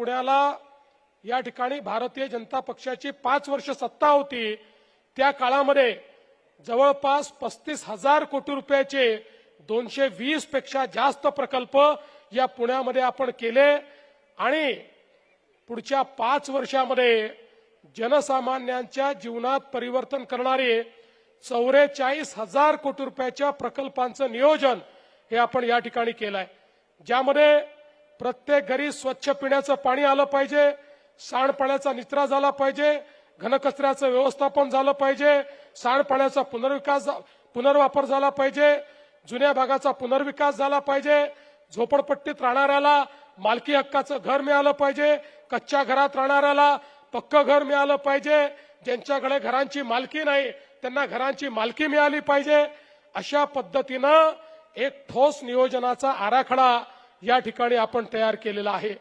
पुण्याला या ठिकाणी भारतीय जनता पक्षाची पाच वर्ष सत्ता होती. त्या काळामध्ये जवळपास पस्तीस हजार कोटी रुपयाचे दोनशे वीसपेक्षा जास्त प्रकल्प या पुण्यामध्ये आपण केले आणि पुढच्या पाच वर्षामध्ये जनसामान्यांच्या जीवनात परिवर्तन करणारे चौवेचाळीस हजार कोटी रुपयाच्या प्रकल्पांचं नियोजन हे आपण या ठिकाणी केलं आहे ज्यामध्ये प्रत्येक घरी स्वच्छ पिण्याचं पाणी आलं पाहिजे सांडपाण्याचा निचरा झाला पाहिजे घनकचऱ्याचं व्यवस्थापन झालं पाहिजे सांडपाण्याचा पुनर्विकास झा- पुनर्वापर झाला पाहिजे जुन्या भागाचा पुनर्विकास झाला पाहिजे झोपडपट्टीत राहणाऱ्याला मालकी हक्काचं घर मिळालं पाहिजे कच्च्या घरात राहणाऱ्याला पक्क घर मिळालं पाहिजे ज्यांच्याकडे घरांची मालकी नाही त्यांना घरांची मालकी मिळाली पाहिजे. अशा पद्धतीनं एक ठोस नियोजनाचा आराखडा या ठिकाणी आपण तयार केलेला आहे.